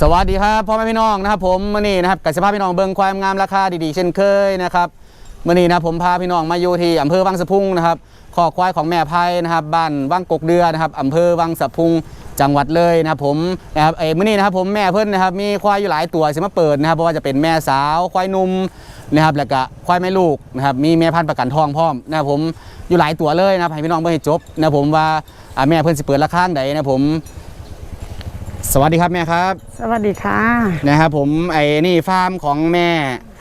สวัสดีครับพ่อแม่พี่น้องนะครับผมมื่อนี้นะครับกับสภาพพี่น้องเบิงความงามราคาดีๆ เช่นเคยนะครับมื่อนี้นะผมพาพี่น้องมาอยู่ที่อำเภอวังสะพุงนะครับขอควายของแม่ไพนะครับบ้านวังกกเดือนะครับอำเภอวังสะพุงจังหวัดเลยนะครับผมนะครับเอ้มื่อนี้นะครับผมแม่เพิ่อนนะครับมีควายอยู่หลายตัวสิมาเปิดนะครับเพราะว่าจะเป็นแม่สาวควายนุ่ม นะครับแล้วก็ควายแม่ลูกนะครับมีแม่พันธุ์ประกันทองพร้อมนะครับผมอยู่หลายตัวเลยนะครับให้พี่น้องเบิ่งให้จบนะครับผมว่าอ่าแม่เพิ่นสิเปิดราคาใดนะครับผม สวัสดีครับแม่ครับ สวัสดีค่ะ นะครับผมไอ้นี่ฟาร์มของแม่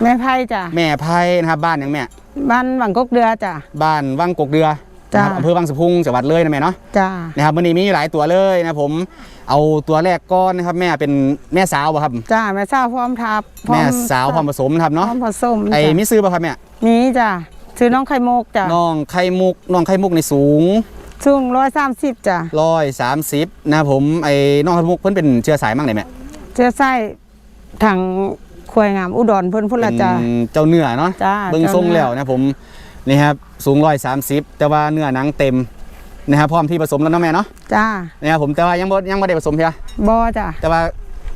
แม่ไพ่จ้ะแม่ไพ่นะครับบ้านอย่างแม่ บ้านหวังกกเดือจ้ะบ้านวังกกเดือ จ้ะนะครับอำเภอวังสะพุงจังหวัดเลยนะแม่เนาะจ้ะนะครับวันนี้มีหลายตัวเลยนะผมเอาตัวแรกก้อนนะครับแม่เป็นแม่สาวป่ะครับ จ้ะแม่สาวพร้อมทับพร้อแม่สาวพร้อมผสมนะครับพร้เนาะอมผสมไอ้จ้ะมิซื้อป่ะครับแม่มีจ้ะชื่อน้องไข่มุกจ้ะน้องไข่มุกน้องไข่มุกในสูงสูงร้อยสามสิบจ้ะร้อยสามสิบนะครับผมไอ้น้องไข่มุกเพิ่นเป็นเชื้อสายมั่งไหนแม่เชื้อไส้ทางควยงามอุดรเพิ่นพุ่นละจ้ะเป็นเจ้าเนื้อเนาะจ้ะเบิ้งทรงเจ้าเนื้อ แล้วนะผม นี่ครับสูงร้อยสามสิบแต่ว่าเนื้อหนังเต็มนะครับพร้อมที่ผสมแล้วเนาะแม่เนาะจ้ะนะครับผมแต่ว่ายังบ่ยังไม่ได้ผสมเพียบอจ้ะแต่ว่า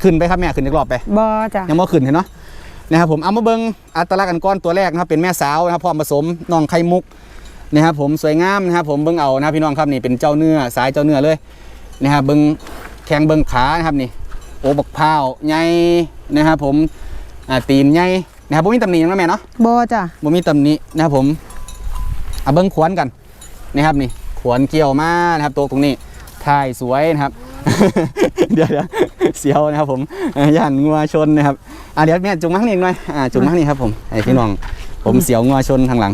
ขึ้นไปครับแม่ขึ้นอีกรอบไปบอจ้ะยังบ่ขึ้นเห็นเนาะนะครับผมเอามาเบิ่งอัตลักษณ์กันก้อนตัวแรกนะครับเป็นแม่สาวนะครับพร้อมผสมน้องไข่มุกนะครับผมสวยงามนะครับผมเบิ่งเอานะครับพี่น้องครับนี่เป็นเจ้าเนื้อสายเจ้าเนื้อเลยนะครับเบิ่งแข้งเบิ่งขานะครับนี่โอ้บักพร้าวใหญ่นะครับผมอ่าตีนใหญ่นะครับบ่มีตำหนิหยังนะแม่เนาะบอจ้ะบ่มีตำหนินะครับผม เอาเบิ้งขวนกันนะครับนี่ขวนเกี่ยวมานะครับตัวตรงนี้ถ่ายสวยนะครับ เดี๋ยวเดี๋ยวเสียวนะครับผมย่านงัวชนนะครับอะเดี๋ยวแม่จุงมาข้งนี้อีกหน่อยอ่าจุงมาข้งนี้ครับผมไอ้พี่น้องผมเสียวงัวชนทางหลัง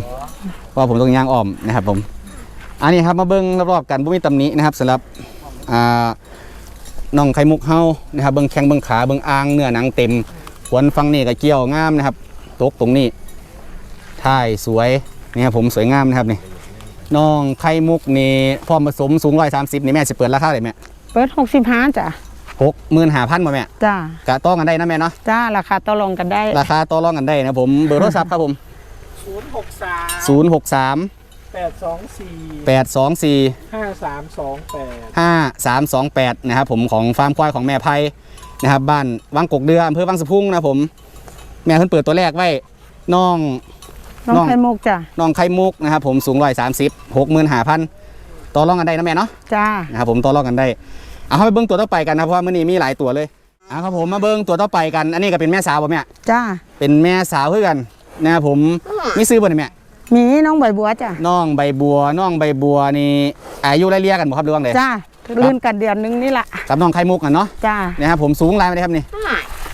เพราะผมต้องย่างอ้อมนะครับผม อันนี้ครับมาเบิ้งรอบๆกันบ่มีตำหนินะครับสำหรับอ่าน้องไข่มุกเฮานะครับเบิ้งแข้งเบิ้งขาเบิ้งอ่างเนื้อหนังเต็มขวนฟังนี่ก็เกี่ยวงามนะครับตกตรงนี้ท่ายสวย นี่ครับผมสวยงามนะครับนี่น้องไข่มุกนี่พร้อมผสมสูงร้อยสามสิบนี่แม่จะเปิดราคาเลยแม่เปิดหกสิบห้าจ้ะหกหมื่นห้าพันมาแม่จ้ะกะต้องกันได้นะแม่เนาะจ้าราคาต่อรองกันได้ ราคาต่อรองกันได้นะผมเบอร์โทรศัพท์ครับผมศูนย์หกสามศูนย์หกสามแปดสองสี่แปดสองสี่ห้าสามสองแปดห้าสามสองแปดนะครับผมของฟาร์มควายของแม่ไพนะครับบ้านวังกกเดืออำเภอวังสะพุงนะครับผม แม่เพิ่นเปิดตัวแรกไว้น้อง น้องน้องไข่มุกจ้ะน้องไข่มุกนะครับผมสูงร้อยสามสิบหกหมื่นห้าพันต่อรองกันได้นะแม่เนาะจ้านะครับผมต่อรองกันได้เอาเข้าไปเบิ้งตัวต่อไปกันนะครับเพราะว่ามื้อนี้มีหลายตัวเลยเอาครับผมมาเบิ้งตัวต่อไปกัน อันนี้ก็เป็นแม่สาวป่ะแม่จ้าเป็นแม่สาวเพื่อกันนะครับผมมีซื้อบ่เนี่ยแม่มีน้องใบบัวจ้ะน้องใบบัวน้องใบบัวนี่อายุไล่เลี่ยกันบ่ครับหรือว่าไงจ้าลื่นกันเดือนนึงนี่ละกับน้องไข่มุกกันเนาะจ้านะครับผมสูงไรไหมครับนี่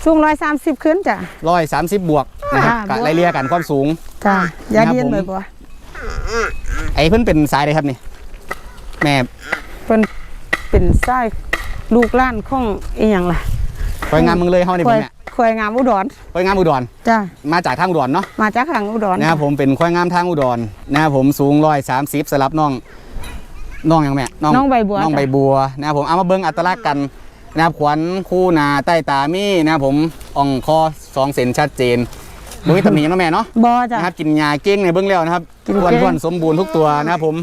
สูงร้อยสามสิบขึ้นจ้ะร้อยสามสิบบวก นะครับอ่ากับบวกไล่เลี่ยกันความสูง จ้าอยาครับเดียนผมใบบัวไอ้เพิ่นเป็นสายใดครับนี่ แม่เป็นเป็นไส้ลูกหล้านของอีหยังล่ะคอยงามเมึงเลยเฮานี่คบ่วยแม่ควยงามอุดรคอยงามอุดร จ้ามาจากทางอุดรเนาะ มาจากทางอุดรนะครับผมเป็นควายงามทางอุดรนะครับผมสูงร้อยสามสิบสลับน้องน้องหยังแม่น้องใบบัวน้องใบจ้ะบัวนะครับผมเอามาเบิ้งอัตลักษณ์กันนะครับขวัญคู่หนาใต้ตามีนะครับผมอ่องคอสองเซนชัดเจน บุ้ยตำหนิเนาะแม่เนาะบอจ้ะ นะครับกินยาเก้งในเบิ้งแล้วนะครับกินอ้วนเก้งท้วนสมบูรณ์ทุกตัวนะครับผม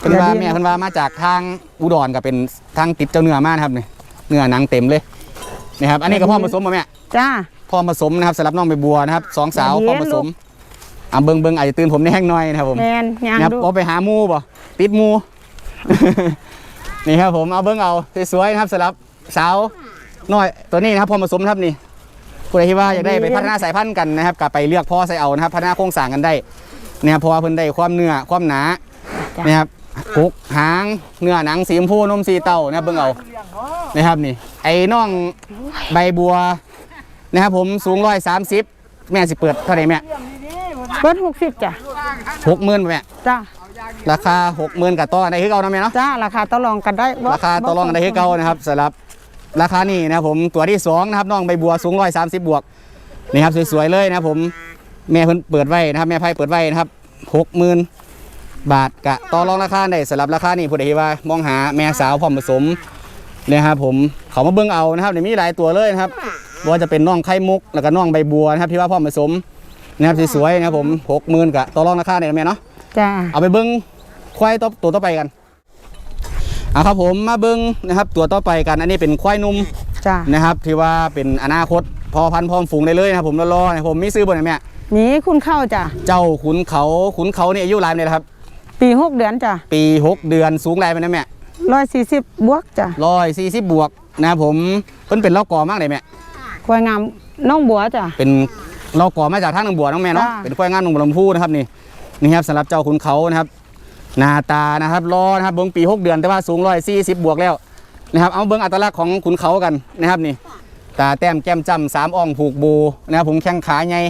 เป็นว่าอย่าดิ้น แม่เพิ่นว่ามาจากทางอุดรกับเป็นทางติดเจ้าเนื้อมากนะครับนี่เนื้อหนังเต็มเลยนะครับอันนี้ก็พ่อผสมมาแม่จ้าพ่อผสมนะครับสำหรับน้องใบบัวนะครับสองสาวอย่าดิ้นพ่อผสมอ่าเบิ้งเบิ้งอาจจะตื่นผมในแห้งหน้อยนะครับผม แมนยางนะครับดู เอาไปหาหมูบ่ติดหมู นี่ครับผมเอาเบิ้งเอาสวยๆนะครับสำหรับสาวน้อยตัวนี้นะครับพอผสมนะครับนี่ ผู้ใดที่ว่าอยากได้ไปพัฒนาสายพันธุ์กันนะครับกลับไปเลือกพ่อใส่เอานะครับพัฒนาโครงสร้างกันได้นะครับเพราะว่าเพิ่นได้ความเนื้อความหนานะครับกุกหางเนื้อหนังสีชมพูนมสีเต้านะครับเบิ้งเอานะครับนี่ ไอ้น้องใบบัวนะครับผมสูงร้อยสามสิบแม่สิเปิดเท่าไหร่แม่เปิดหกสิบจ้ะหกหมื่นแม่จ้าราคาหกหมื่นกับต่อกันได้คือเก่านะแม่เนาะ จ้าราคาต่อรองกันได้บ่ราคาต่อรองกันได้คือเก่านะครับสำหรับ ราคานี่นะครับผมตัวที่สองนะครับน้องใบบัวสูงร้อยสามสิบบวกนี่ครับสวยๆเลยนะครับผมแม่เพิ่นเปิดไว้นะครับ แม่ไพ่เปิดไว้นะครับหกหมื่นบาทกะต่อรองราคาได้สำหรับราคานี่ผู้ใดที่ว่ามองหาแม่สาวพร้อมผสมนะครับผมเขามาเบิ่งเอานะครับเดี๋ยวมีหลายตัวเลยนะครับว่าจะเป็นน้องไข่มุกแล้วก็น้องใบบัวนะครับที่ว่าพร้อมผสมนะครับสวยๆนะครับผมหกหมื่นกะต่อรองราคาได้นะแม่เนาะจ้าเอาไปเบิ้งควายตัวตัวต่อไปกัน อะครับผมมาเบิ้งนะครับ ตัวต่อไปกันอันนี้เป็นควายหนุ่มจ้านะครับที่ว่าเป็นอนาคตพอพันธุ์พร้อมฝูงได้เลยนะครับผมรอๆนะครับผมมีซื้อบนไหนแม่หนีคุณเข้าจ้ะเจ้าขุนเขาขุนเขานี่อายุรายเนี่ยนะครับ ปีหกเดือนจ้ะปี6เดือนสูงรายไปนะแม่ร้อยสี่สิบบวกจ้ะร้อยสี่สิบบวกนะครับผมเพิ่นเป็นเล่ากอมากเลยแม่ควายงามน้องบัวจ้ะเป็นเล่ากอมาจากทางหนองบัวน้องแม่เนาะจ้าเป็นควายงานหนองบัวลำพูนะครับนี่นี่ครับสำหรับเจ้าขุนเขานะครับ หน้าตานะครับรอนะครับเบิ้งปี 6 เดือนแต่ว่าสูงร้อยสี่สิบบวกแล้วนะครับเอาเบิ้งอัตลักษณ์ของขุนเขากันนะครับนี่ตาแต้มแก้มจ้ำสามอ่องผูกโบนะครับผมแข้งขาใหญ่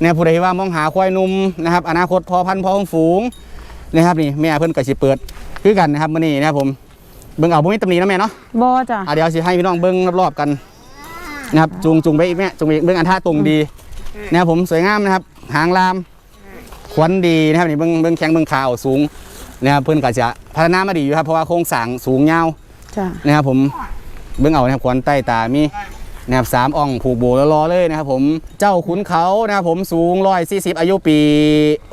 เนี่ยผู้ใดว่ามองหาควายหนุ่มนะครับอนาคตพอพันธุ์พอฝูงนะครับนี่แม่เพิ่นก็สิเปิดคือกันนะครับมื้อนี้นะครับผมเบิ่งเอาบ่มีตำหนินะแม่เนาะบอจ้ะอะเดี๋ยวสิให้พี่น้องเบิ้งรอบๆกันนะครับจูงจูงไปอีกแม่จูงไปอีกเบิ้งอันท่าตรงดีนะครับผมสวยงามนะครับ หางลามขวัญดีนะครับนี่เบิ้งเบิ้งแข้งเบิ้งขาวสูง นะครับเพิ่นก็จะพัฒนามาดีอยู่ครับเพราะว่าโครงสร้างสูงยาวจ้ะนะครับผมเบิ้งเอานะครับขวัญใต้ตามีนะครับสามอ่องผูกโบแล้วรอเลยนะครับผมเจ้าขุนเขานะครับผมสูงร้อยสี่สิบอายุปี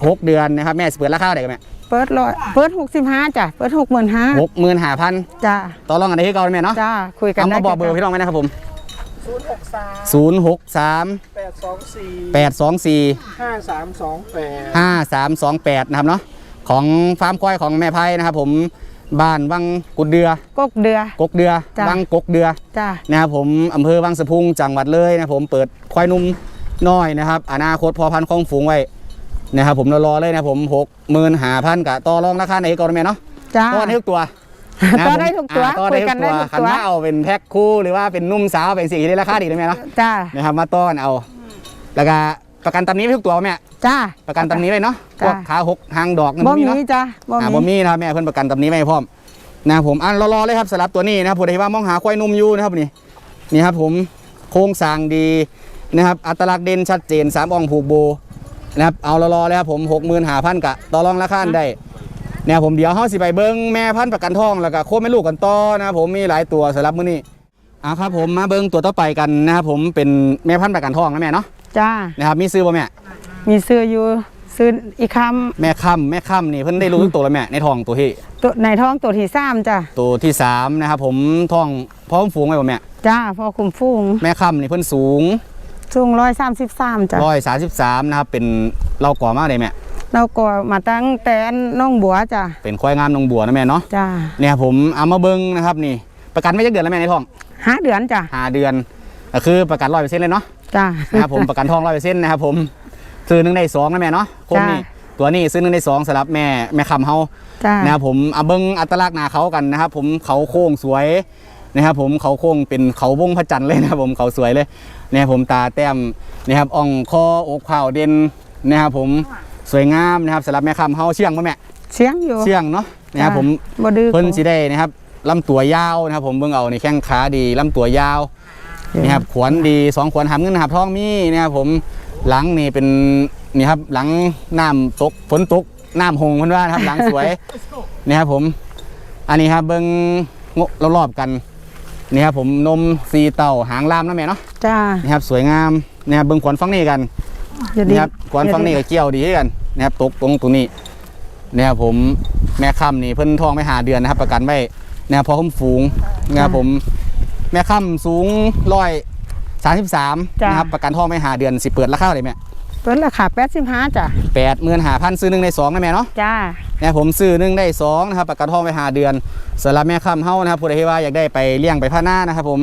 หกเดือนนะครับแม่สิเปิดราคาเท่าไหร่กันแม่เปิดร้อยเปิดหกสิบห้าจ้ะเปิดหกหมื่นห้าหกหมื่นห้าพันจ้ะต่อรองกันได้ที่เก่าเลยแม่เนาะจ้ะคุยกันเอาได้มาบอกเบอร์พี่น้องไหมนะครับผมศูนย์หกสามศูนย์หกสามแปดสองสี่แปดสองสี่ห้าสามสองแปดห้าสามสองแปดนะครับเนาะ ของฟาร์มควายของแม่ไพ่นะครับผมบ้านวังกุดเดือ กกเดือ กกเดือจ้ะ วังกกเดือจ้ะนะครับผมอำเภอวังสะพุงจังหวัดเลยนะครับผมเปิดควายนุ่มน้อยนะครับอนาคตพอพันธุ์ของฝูงไว้นะครับผมรอๆเลยนะครับผมหกหมื่นหาพันกับต่อรองราคาไหนก่อนแม่เนาะจ้ะต่อได้ทุกตัวนะต่อผมได้ทุกตัวอ่าต่อได้คุยกัทุนกตัวได้ทุกตัว คันว่าเอาเป็นแพ็คคู่หรือว่าเป็นนุ่มสาวเป็นสีได้ราคาดีเลยแม่เนาะ จ้ะนะครับมาต้อนเอา แล้วก็ ประกันตำนี้ไว้ทุกตัวแม่ จ้ะประกันตำนี้ไว้เนาะ พจ้ะ วกขาหกหางดอกนั่นบ่พวกมีนี้เนาะจ้ะบ่อ่าบ่มีมีนะครับแม่เพิ่นประกันตำนี้ไว้ให้พร้อมนะครับผมอันรอๆเลยครับสำหรับตัวนี้นะครับผู้ใดว่ามองหาควายนุ่มอยู่นะครับนี่นี่ครับผมโครงสร้างดีนะครับอัตลักษณ์เด่นชัดเจนสามอ่องผูกโบนะครับเอารอๆเลยครับผมหกหมื่นหาพันกะต่อรองราคาได้เนี่ยผมเดี๋ยวเฮาสิไปเบิ้งแม่พันธุ์ประกันทองแล้วก็โคแม่ลูกกันต่อนะครับผมมีหลายตัวสำหรับมื้อนี้อ่าครับผมมาเบิ้งตัวต่อไปกันนะครับผมเป็นแม่พันธุ์ประกันทองนะแม่เนาะ จ้ะนะครับมีซื้อบ่แม่ มีเสื้ออยู่ซื้ออีกคแม่ค่ำแม่ค่ำนี่เพิ่นได้รู้ทุกตัวแล้วแม่ในทองตัวที่ำตัวในท้องตัวที่สามจ้ะตัวที่สามนะครับผมท้องพร้อมฝูงไว้บ่แม่ จ้าพอคุมฟูงแม่ค่ำนี่เพิ่นสูงสูงร้อยสามสิบสามจ้ะร้อยสาสิบสามนะครับเป็นเราก่อมากเลยแม่ เราก็มาตั้งแต่น้องบัวจ้ะเป็นควายงามนงบัวนะแม่เนาะจ้าเนี่ยผมเอามาเบิ้งนะครับนี่ ประกันไม่จักเดือนแล้วแม่ในท้องห้าเดือนจ้ะหาเดือนก็คือประกันร้อยเปอร์เซ็นต์เลยเนาะ จ้านะครับผมประกันทองร้อยเปอร์เซ็นต์นะครับผมซื้อหนึ่งได้สองนะแม่เนาะคมนี่จ้ะตัวนี้ซื้อหนึ่งได้สองสำหรับแม่แม่คำเฮาจ้านะครับผมเอาเบิ้งอัตลักษณ์หนาเขากันนะครับผมเขาโค้งสวยนะครับผมเขาโค้งเป็นเขาวงพระจันทร์เลยนะครับผมเขาสวยเลยนะครับผมตาแต้มนะครับอ่องคออกเข่าเด่นนะครับผมสวยงามนะครับสำหรับแม่คำเฮาเชียงป่ะแม่เสียงอยู่เชียงเนาะนะครับผมบ่ดื้อเพิ่นสิได้นะครับลำตัวยาวนะครับผมเบิ่งเอาในแข้งขาดีลำตัวยาว นะครับขวนดีสองขวนหำเงินหาบทองมีนะครับผมหลังนี่เป็นนี่ครับหลังน้ำตกฝนตกน้ำหงเพิ่นว่านะครับหลังสวยนะครับผม อันนี้ครับเบิ้งงรอบๆกันนี่ครับผมนมสีเต่าหางลามนะแม่เนาะจ้านี่ครับสวยงามนะครับเบิ้งขวัญฟังนี่กันอย่าดีนี่ครับขวัญฟังนี่กับเกี่ยวดีคือกันนะครับตกตรงตรงนี้นะครับผมแม่ค่ำนี่เพิ่นทองไม่หาเดือนนะครับ ประกันไว้นะครับพอคุ้มฝูงนะครับผม แม่ค่ำสูงร้อยสามสิบสามนะครับประกันทองไม่หาเดือนสิเปิดราคาเลยแม่เปิดราคาแปดสิบห้าจ้ะแปดหมื่นหาพันซื้อหนึ่งในสองนะแม่เนาะจ้าเนี่ยผมซื้อหนึ่งได้สองนะครับประกันทองไปหาเดือนสำหรับแม่ค้ำเฮานะครับผู้ใดที่ว่าอยากได้ไปเลี้ยงไปพัฒนานะครับผม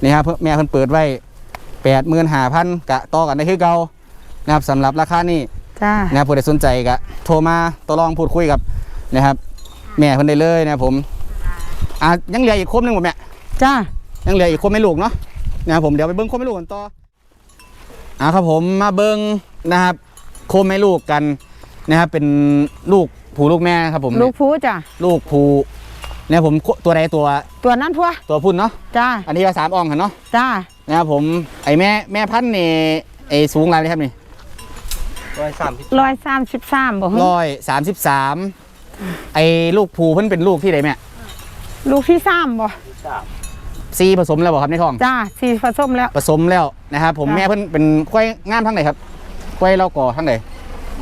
นี่ครับแม่เพิ่นเปิดไว้แปดหมื่นหาพันกะต่อกันได้คือเก่านะครับสำหรับราคานี้ จ้านะครับผู้ใดสนใจก็โทรมาต่อรองพูดคุยกับนะครับ แม่เพิ่นได้เลยนะครับผมอะยังเหลืออีกครบหนึงบ่แม่จ้า ยังเหลืออีกครบไม่ลูกเนาะนะครับผมเดี๋ยวไปเบิ้งครบไม่ลูกกันต่ออะครับผมมาเบิ้งนะครับโคมไม่ลูกกันนะครับเป็นลูกผูลูกแม่ครับผมลูกผู้จ้ะลูกผูเนี่ยผมตัวใดตัวตัวนั้นพัวตัวพุ่นเนาะจ้าอันนี้ก็สามอ่องกันเนาะจ้านะครับผมไอแม่แม่พันธุ์นี่ไอสูงอะไรนะครับนี่ร้อยสามสิบร้อยสามสิบสามบ่ฮะร้อยสามสิบสามไอลูกผูเพิ่นเป็นลูกที่ไหนแม่ลูกที่สามบ่ ซีผสมแล้วบ่ครับในท้อง จ้าสี่ผสมแล้ว ผสมแล้วนะครับผมจ้ะ แม่เพิ่นเป็นควายงามทั้งไหนครับควายเราก่อทั้งไหน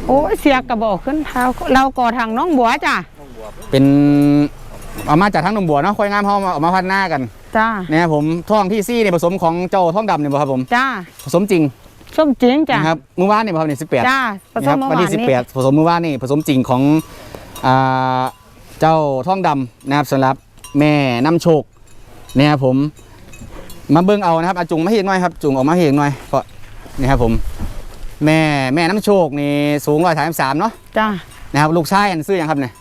โอ้ยเสียกระบอกขึ้นเท้าเราก่อทางน้องบัวจ้ะเป็นเอามาจากทั้งหนองบัวเนาะควายงามเฮามาเอามาพันหน้ากันจ้านะครับผมท้องที่ซี่เนี่ยผสมของเจ้าท้องดำเนี่ยบ่ครับผมจ้าผสมจริงส้มจริงจ้ะนะครับมื้อวานนี่บ่ครับนี่18จ้าผสนะคมรับเมื่อวันวาที่นนี้ 18ผสมมื้อวานนี่ผสมจริงของอ่าเจ้าท้องดำนะครับสำหรับแม่น้ำโชค นะครับผม มาเบิ่งเอานะครับอาจุงมาเห็นหน่อยครับจุงออกมาเห็นหน่อยก็นี่ครับผม แม่แม่น้ำโชคนี่สูง133เนาะจ้านะครับลูกชายอันซื้อยังครับเนี่ย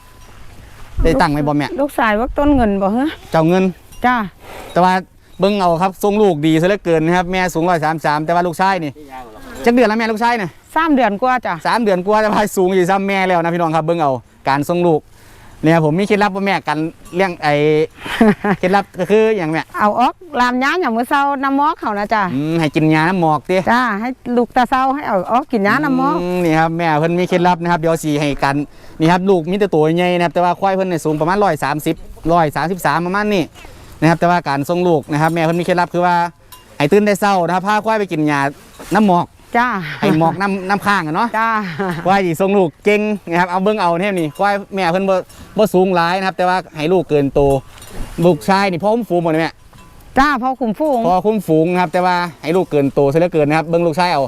ได้ตั้งไว้บ่แม่ลูกชายวักต้นเงินบ่ฮะเจ้าเงินจ้าแต่ว่าเบิ่งเอาครับทรงลูกดีซะเหลือเกินนะครับแม่สูง133แต่ว่าลูกชายนี่จักเดือนแล้วแม่ลูกชายเนี่ยสามเดือนกว่าจ้ะสามเดือนกว่าจะพายสูงอยู่ซ้ำแม่แล้วนะพี่น้องครับเบิ่งเอาการทรงลูก เนี่ยผมมีเคล็ดลับว่าแม่กันเลี้ยงไอ้ เคล็ดลับก็คืออย่างแม่เอาออกลามย้าอย่างมื้อเช้าน้ำหมอกเขานะจ้ะอืมให้กินยาน้ำหมอกติจ้าให้ลูกตาเช้าให้เอาออกกินยาน้ำหมอกมนี่ครับแม่เพิ่นมีเคล็ดลับนะครับเดี๋ยวสีให้กันนี่ครับลูกมีแต่ตัวใหญ่นะครับแต่ว่าควายเพิ่นเนี่ยสูงประมาณ130 133ประมาณนี้นะครับแต่ว่าการทรงลูกนะครับ แม่เพิ่นมีเคล็ดลับคือว่าให้ตื่นได้เช้านะครับพาควายไปกินยาน้ำหมอก จ้าให้หมอกน้ำน้ำข้างอะเนาะจ้าควายที่ทรงลูกเก่งนะครับเอาเบิ่งเอาเนี่ยนี่ควายแม่เพิ่นบ่บ่สูงหลายนะครับ แต่ว่าให้ลูกเกินโตลูกชายนี่พ่อคุ้มฝูงหมดเลยแม่จ้าพอคุมฟูงพ่อคุ้มฝูงนะครับ แต่ว่าให้ลูกเกินโตซะเหลือเกินนะครับเบิ่งลูกชายเอา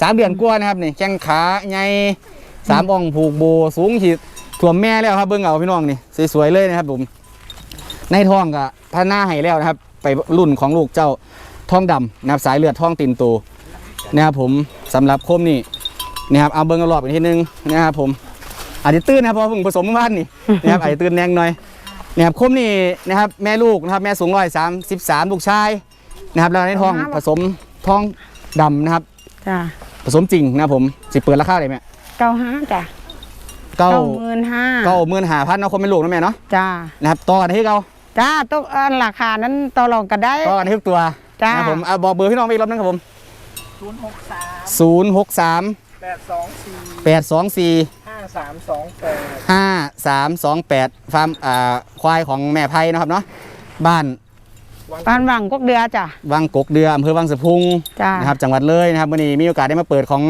สามเดือนกว่านะครับนี่แข้งขาใหญ่สามอ่องผูกโบสูงขีดถ่วมแม่แล้วครับเบิ่งเอาพี่น้องนี่สวยๆเลยนะครับผมในท้องก็พัฒนาให้แล้วนะครับ ไปรุ่นของลูกเจ้าท้องดำนะครับสายเลือดท้องตีนโต นะครับผมสำหรับโคมนี่นะครับเอาเบิ่งเอารอบอีกทีนึงนะครับผมอาจจะตื้นนะครับเพราะว่าเพิ่งผสมเมื่อวานนี่นะครับอาจจะตื้นแรงหน่อยนะครับคมนี่นะครับแม่ลูกนะครับแม่สูงร้อยสามสิบสามลูกชายนะครับแล้วในท้องผสมท้องดำนะครับจ้าผสมจริงนะครับผมสิเปิดราคาเลยแม่เก้าห้าจ้ะเก้าเก้าหมื่นห้าเก้าหมื่นห้าพันเนาะคนเป็นลูกนะแม่เนาะจ้านะครับต่อกันที่เก้าจ้าตกอันราคานั้นต่อรองกันได้ต่อกันที่ทุกตัวจ้านะครับผมเอาบอกเบอร์พี่น้องไปอีกรอบนึงครับผม ศูนย์หกสามศูนย์หกสามแปดสองสี่แปดสองสี่ห้าสามสองแปดห้าสามสองแปดฟาร์มอ่าควายของแม่ไพนะครับเนาะบ้านปานวังกกเดือจ้ะ วังกกเดืออำเภอวังสะพุงจ้านะครับจังหวัดเลยนะครับวันนี้มีโอกาสได้มาเปิดของ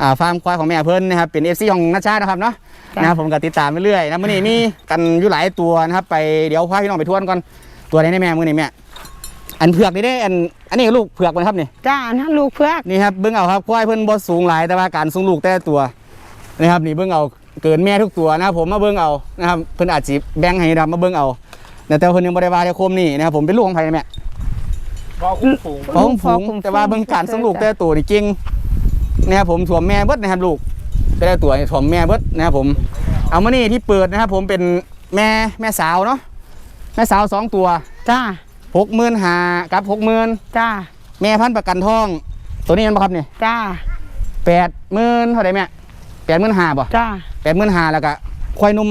อ่าฟาร์มควายของแม่เพิ่นนะครับเป็นเอฟซีของนัชชานะครับเนาะจ้ะ นะครับผมก็ติดตามไปเรื่อยนะวันนี้มีกันอยู่หลายตัวนะครับไปเดี๋ยวพาพี่น้องไปทวนก่อนตัวไหนในแม่มือนี่แม่ อันเผือกนี่ได้อันอันนี้ลูกเผือกมันครับนี่จ้าอันนั้นลูกเพือกนี่ครับเบิ้งเอาครับควายเพิ่นบ่สูงหลายแต่ว่าการสูงลูกแต่ละตัวนะครับนี่เบิ้งเอาเกินแม่ทุกตัวนะครับผมมาเบิ้งเอานะครับเพิ่นอาจสิแบ่งให้ดำมาเบิ้งเอาแต่เพิ่นยังบ่ได้ว่าได้โคมนี่นะครับผมเป็นลูกของไผนะแม่พอคุ้มฝูงพร้อมฝูงแต่ว่าเบิ่งการส่งลูกแต่ละตัวนี่เก่งนะครับผมถ่วมแม่เบิดนะครับลูกแต่ละตัวนี่ถ่วมแม่เบิดนะครับผมเอามานี่ที่เปิดนะครับผมเป็นแม่แม่สาวเนาะแม่สาวสองตัวจ้า หกหมื่นหากับหกหมื่นจ้าแม่พันธุ์ประกันทอง ตัวนี้มันบ่ครับเนี่ยจ้าแปดหมื่นเท่าไหร่แม่แปดหมื่นหาบ่จ้าแปดหมื่นหาแล้วก็ควายนม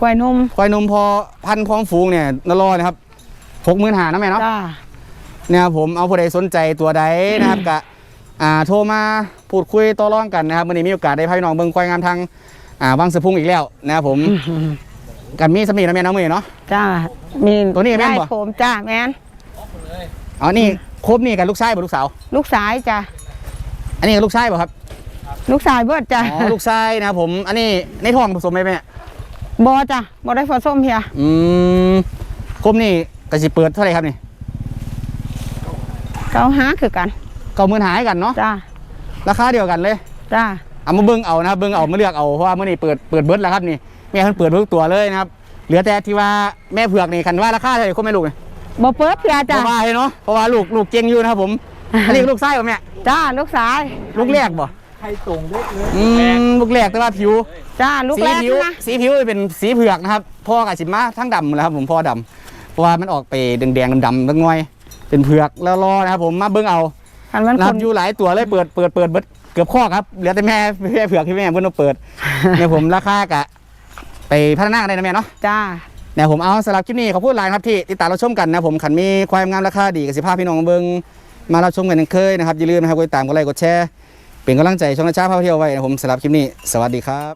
ควายนมควายนมพอพันธุ์พร้อมฝูงเนี่ยนรอนะครับหกหมื่นหานะแม่เนาะจ้าเนี่ยครับผมเอาผู้ใดสนใจตัวใดนะครับกะอ่าโทรมาพูดคุยต่อรองกันนะครับวันนี้มีโอกาสได้พาพี่น้องเบิ่งควายงามทางอ่าวังสะพุงอีกแล้วนะครับผมกันมีสมีนะแม่น้องมือเนาะจ้ามีตัวนี้แม่นบ่ได้โคมจ้าแม่น อ๋อนี่ครบนี่กับลูกชายบ่ลูกสาว ลูกสายจ้าอันนี้กับลูกชายบ่ครับ ลูกสายเบิดจ้าอ๋อลูกชายนะครับผมอันนี้ในท้องผสมไหมแม่บอจ้าบอได้ผสมเพียอืมครบนี่ก็สิเปิดเท่าไหร่ครับนี่เก้าห้าคือกันเก้าหมื่นหายกันเนาะจ้าราคาเดียวกันเลยจ้าเอามาเบิ่งเอานะครับเบิ่งเอามาเลือกเอาเพราะว่ามื้อนี้เปิดเปิดเบิดแล้วครับนี่แม่เพิ่นเปิดทุกตัวเลยนะครับเหลือแต่ที่ว่าแม่เผือกนี่คันว่าราคาเท่าไหร่ครบแม่ลูกนี่ บอเปิดเพียจ้าจ้าว่าเนาะเพราะว่าลูกลูกเก่งอยู่นะครับผมอันนี้ลูกไส้ป่ะแม่จ้าลูกสายลูกแรกบ่ใครตรงได้เลยอืมลูกแรกแต่ว่าผิวจ้าลูกสีแรกผิวนะสีผิวเป็นสีเผือกนะครับพ่อกับสิมาทั้งดำแล้วครับผมพ่อดำเพราะว่ามันออกไปแดงๆดำๆตั้งง่อย เป็นเผือกแล้วรอนะครับผมมาเบิ่งเอาคันมันนะคครับนอยู่หลายตัวเลยเปิดเปิดเปิดเบิดเกือบข้อครับเหลือแต่แม่แม่เผือกที่แม่เพิ่นเอาเปิด เนี่ยผมราคากะ ไปพัฒนากันได้นะแม่เนาะจ้า เนี่ยผมเอาสำหรับคลิปนี้ขอพูดลายครับที่ติดตามเราชมกันนะผมขันมีความงามราคาดีกับสิภาพพี่น้องเบิงมาเราชมกันยังเคยนะครับอย่าลืมนะครับกดติดตามกดไลค์กดแชร์เป็นกำลังใจช่องนาชาพาเที่ยวไว้นะผมสำหรับคลิปนี้ สวัสดีครับ